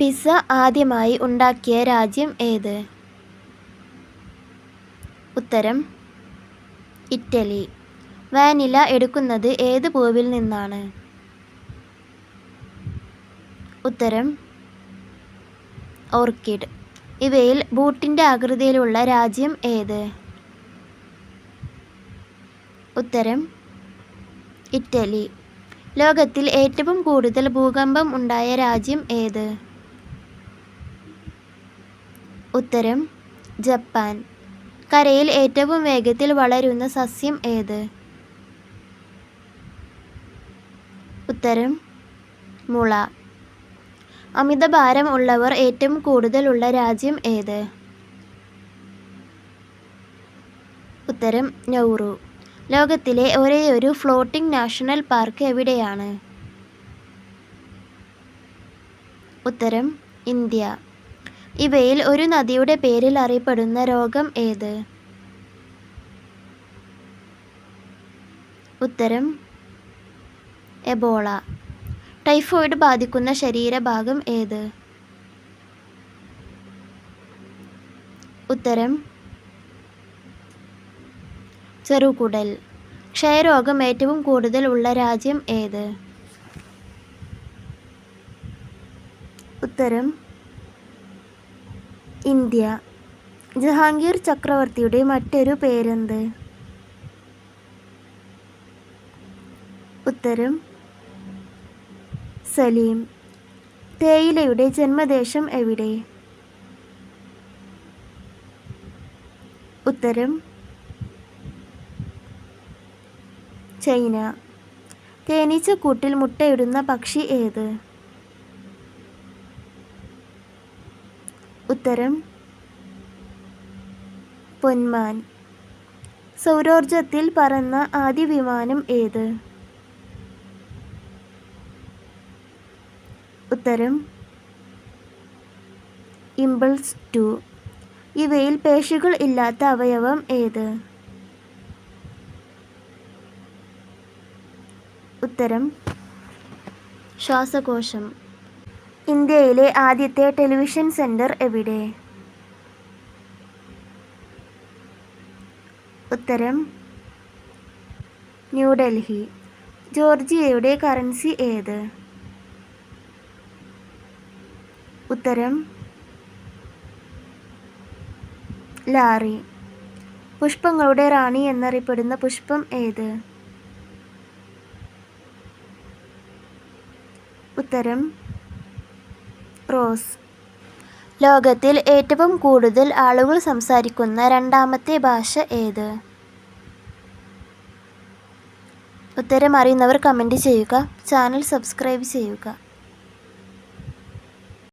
Pizza ആദ്യമായി ഉണ്ടാക്കിയ രാജ്യം ഏത്? ഉത്തരം ഇറ്റലി. വാനില എടുക്കുന്നത് ഏത് പൂവിൽ നിന്നാണ്? ഉത്തരം ഓർക്കിഡ്. ഇവയിൽ ബൂട്ടിന്റെ ആകൃതിയിലുള്ള രാജ്യം ഏത്? ഉത്തരം ഇറ്റലി. ലോകത്തിൽ ഏറ്റവും കൂടുതൽ ഭൂകമ്പം ഉണ്ടായ രാജ്യം ഏത്? ഉത്തരം ജപ്പാൻ. കരയിൽ ഏറ്റവും വേഗത്തിൽ വളരുന്ന സസ്യം ഏത്? ഉത്തരം മുള. അമിതഭാരം ഉള്ളവർ ഏറ്റവും കൂടുതലുള്ള രാജ്യം ഏത്? ഉത്തരം നൗറു. ലോകത്തിലെ ഒരേയൊരു ഫ്ലോട്ടിംഗ് നാഷണൽ പാർക്ക് എവിടെയാണ്? ഉത്തരം ഇന്ത്യ. ഇവയിൽ ഒരു നദിയുടെ പേരിൽ അറിയപ്പെടുന്ന രോഗം ഏത്? ഉത്തരം എബോള. ടൈഫോയിഡ് ബാധിക്കുന്ന ശരീരഭാഗം ഏത്? ഉത്തരം ചെറുകുടൽ. ക്ഷയരോഗം ഏറ്റവും കൂടുതൽ ഉള്ള രാജ്യം ഏത്? ഉത്തരം ഇന്ത്യ. ജഹാംഗീർ ചക്രവർത്തിയുടെ മറ്റൊരു പേരെന്ത്? ഉത്തരം സലീം. തേയിലയുടെ ജന്മദേശം എവിടെ? ഉത്തരം ചൈന. തേനീച്ചക്കൂട്ടിൽ മുട്ടയിടുന്ന പക്ഷി ഏത്? ഉത്തരം. പൊന്മാൻ. സൗരോർജത്തിൽ പറന്ന ആദ്യ വിമാനം ഏത്? ഉത്തരം. Impulse two. ഇവയിൽ പേശികൾ ഇല്ലാത്ത അവയവം ഏത്? ഉത്തരം. ശ്വാസകോശം. ഇന്ത്യയിലെ ആദ്യത്തെ ടെലിവിഷൻ സെന്റർ എവിടെ? ഉത്തരം ന്യൂഡൽഹി. ജോർജിയയുടെ കറൻസി ഏത്? ഉത്തരം ലാറി. പുഷ്പങ്ങളുടെ റാണി എന്നറിയപ്പെടുന്ന പുഷ്പം ഏത്? ഉത്തരം റോസ്. ലോകത്തിൽ ഏറ്റവും കൂടുതൽ ആളുകൾ സംസാരിക്കുന്ന രണ്ടാമത്തെ ഭാഷ ഏത്? ഉത്തരം അറിയുന്നവർ കമന്റ് ചെയ്യുക. ചാനൽ സബ്സ്ക്രൈബ് ചെയ്യുക.